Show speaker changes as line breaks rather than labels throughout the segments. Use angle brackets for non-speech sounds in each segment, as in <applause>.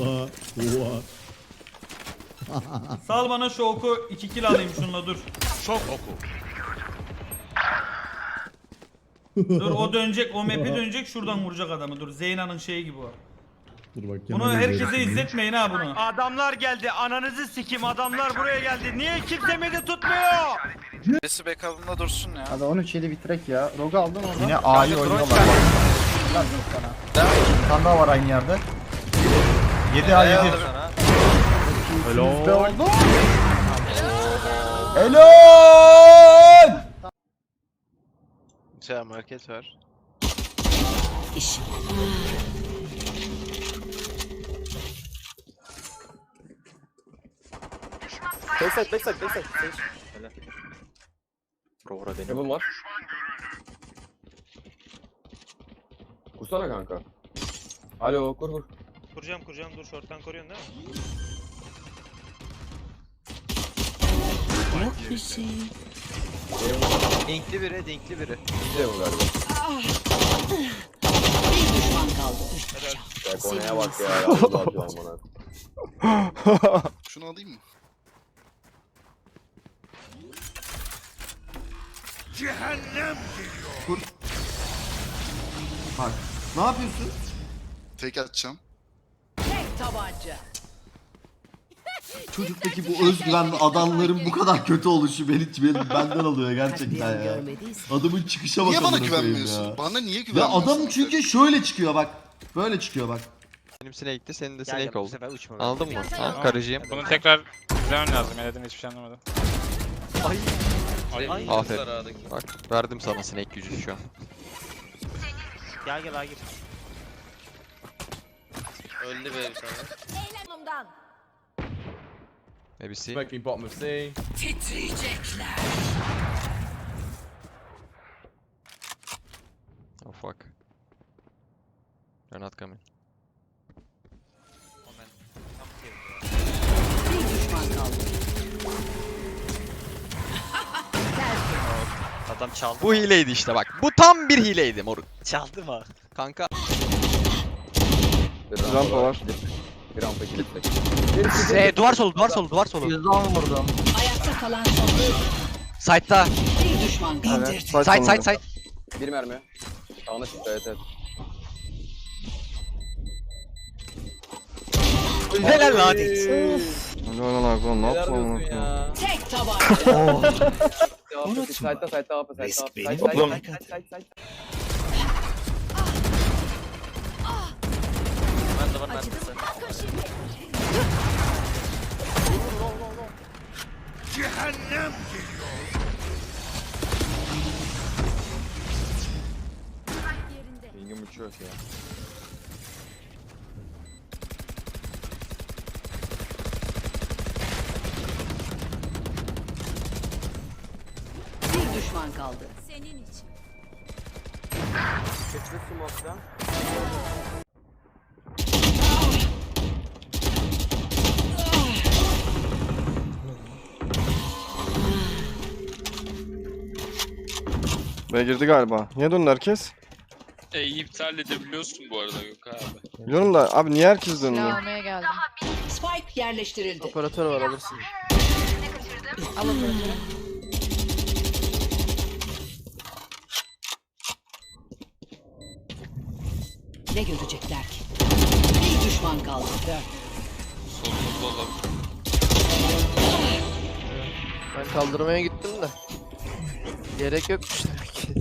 Oha, <laughs> oha.
Sal bana şu oku 2 kill alayım şununla dur.
Şok oku.
Dur o dönecek o map'i dönecek şuradan vuracak adamı dur. Zeyna'nın şeyi gibi o.
Dur bak
Bunu herkese izletmeyin ha bunu.
Adamlar geldi. Ananızı sikim. Adamlar buraya geldi. Niye kimse beni tutmuyor?
Birisi backup'ında dursun ya.
Hadi 13 7 bitirek ya. Rogu aldın oradan.
Yine A'yı oynuyorlar.
Sana.
Bir tane daha var aynı yerde. 7 A 7.
Bizde oldu.
Helal!
Şey market var.
Backside, backside, backside. Sage. Helal. Rovra benim.
Heaven var. Kursana kanka. Alo kur kur.
Kuracağım kuracağım dur short'tan koruyorsun değil mi?
Dinkli biri, dinkli biri.
Bir de bu galiba. Ya Kone'ye bak ya. Allah bana.
Şunu alayım mı?
Ne yapıyorsun?
Tek atacağım. <laughs>
Çocuktaki bu özgüvenli adamların bu kadar kötü oluşu beni, beni benden alıyor gerçekten ya. Adamın çıkışa bak
Niye bana güvenmiyorsun?
ya.
Bana niye
Ya
güvenmiyorsun?
adam çünkü şöyle çıkıyor bak. Böyle çıkıyor bak.
Benim snake'ti, senin de
bu
oldu. Aldın mı? Ha, karıcıyım.
Bunu tekrar izlemem lazım. Dediğini hiçbir şey anlamadım. Ay.
Aferin. Bak, verdim sana snake gücü şu an.
Gel gel Agir.
Öldü be bir tane.
Maybe C.
Smoking bottom of C.
Oh fuck. They're not coming.
Adam çaldı.
Bu hileydi işte bak. Bu tam bir hileydi moruk.
Çaldı mı?
Kanka.
Bir rampa var. Bir rampa kilitli.
Ee, duvar solu, duvar solu, duvar solu.
110 vurdum.
Ayakta kalan son
Side'da.
bir düşman kaldı.
Side, side, side.
Bir mermi. Sağına çıktı evet evet.
Helal lan.
Lan lan lan ne yaptın
ya. <laughs> Tek tabanca.
AP side'da AP side side side side side
Ben de var ben de
Pingim uçuyor ya.
Düşman kaldı.
Geçti smoke'dan.
B girdi galiba. Niye döndü herkes?
E, iptal edebiliyorsun bu arada yok abi.
Biliyorum da abi niye herkes döndü?
almaya geldim. Spike yerleştirildi.
Operatör var alırsın.
Ne görecekler ki? Bir düşman kaldı.
Solumuzda olabilir.
Ben kaldırmaya gittim de. Gerek yokmuş demek ki.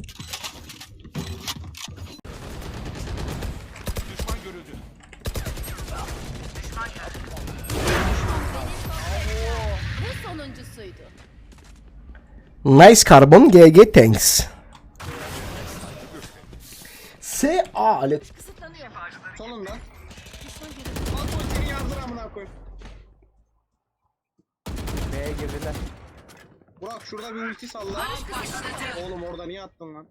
Nice Carbon GG Thanks. S A
Lan. Kontrol seni yardır amına koy. B'ye girdiler. Burak şurada bir ulti salla. Oğlum orada niye attın lan?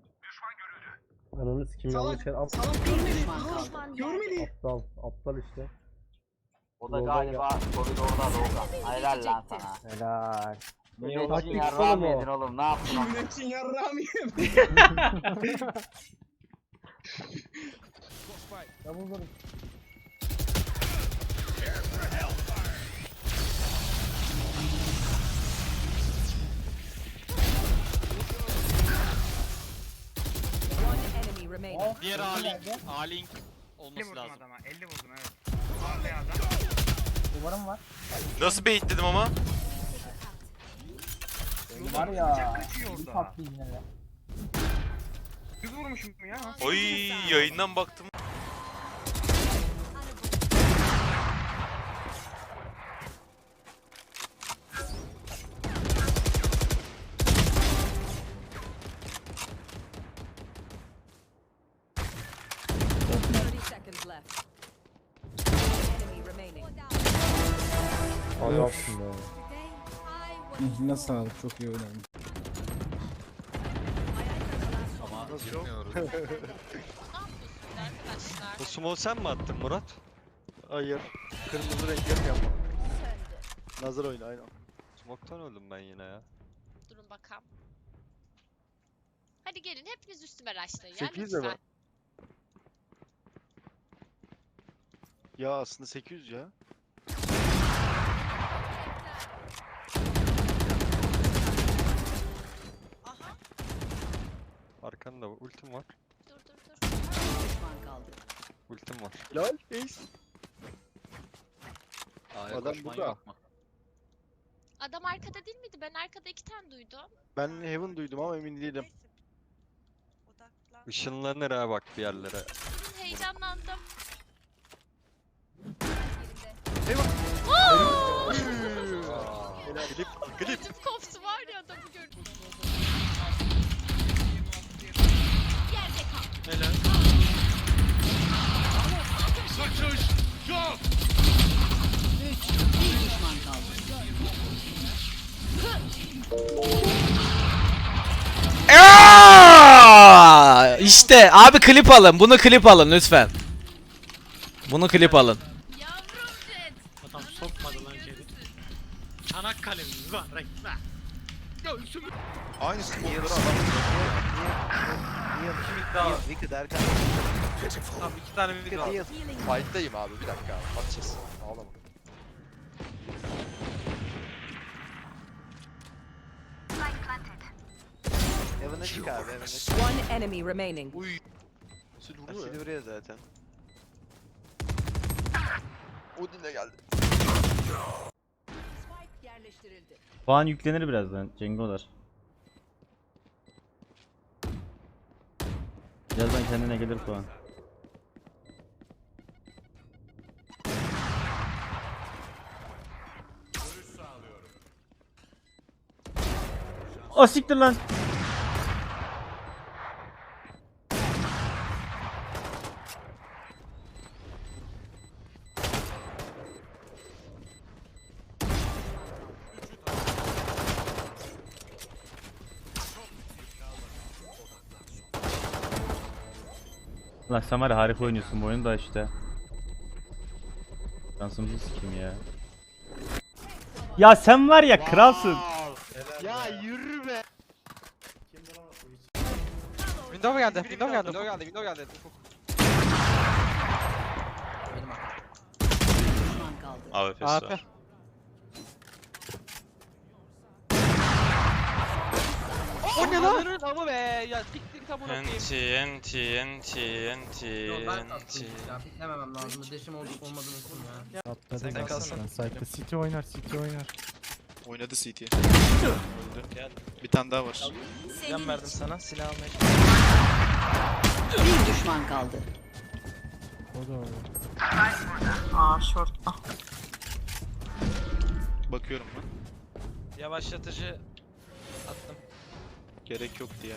Ananı sikim
Salak.
yanlış yer.
Salak görmedi.
kaldı.
Görmedi.
Aptal, aptal işte.
O da galiba koridorda doğdu. Helal lan sana.
Helal.
Müneccin
Taktik
yarrağım
oğlum o.
yedin oğlum ne yaptın?
Müneccin yarrağımı <laughs> <laughs>
Double barrel.
Oh, Diğer A-Link. A-Link
50
olması
vurdum
lazım.
adama. 50 vurdum evet. Abi.
Duvarım var.
Nasıl bait dedim ama?
Yolda Var ya.
bıçak kaçıyor
Bir
orada.
patlı yine
vurmuşum ya.
Oy yayından baktım.
Be. İhline sağlık çok iyi oynadın.
Bu smoke sen mi attın Murat?
Hayır. Kırmızı renk yapıyorum. Nazar oyunu aynen.
Smoke'tan öldüm ben yine ya.
Durun bakalım. Hadi gelin hepiniz üstüme raşlayın ya
Sekiz de
lütfen.
var. Ya aslında 800 ya.
Arkanda ultim var.
dur dur dur. Düşman kaldı.
Ultim var.
Lol. Ace. Adam burada.
Adam arkada değil miydi? Ben arkada iki tane duydum.
Ben Heaven duydum ama emin değilim.
Işınlanır ha bak bir yerlere.
Durun heyecanlandım.
Klip
Aa, işte abi klip alın. Bunu klip alın lütfen. Bunu klip alın.
Yavrum Jet.
Adam sokmadı lan. Wicked.
Tamam iki tane.
Fight'tayım abi bir dakika. Atacağız. Ağlama.
Çık abi çık.
One enemy remaining.
Uy. Sil vuruyor ya.
buraya zaten.
Odin de geldi.
Spike yerleştirildi.
Puan yüklenir birazdan Cengolar. Birazdan kendine gelir puan. O siktir lan. Lan sen var ya harika oynuyorsun bu oyunu da işte. Şansımızı sikeyim ya. Ya sen var ya kralsın.
Ya yürü be.
Window geldi. Window geldi. Window geldi. Window geldi.
AWP'si var.
O ne lan? Ama be ya siktir tam onu
NT, NT, NT, NT, NT.
Dememem lazım. Deşim olup olmadığını unuttum ya.
Sen de kalsana.
Site'da City oynar, City oynar.
Oynadı CT. Öldü. Bir tane daha var.
Senin
verdim sana. Silah almaya
bir düşman kaldı.
O da öyle.
Bakıyorum ben.
Yavaşlatıcı attım.
Gerek yoktu ya.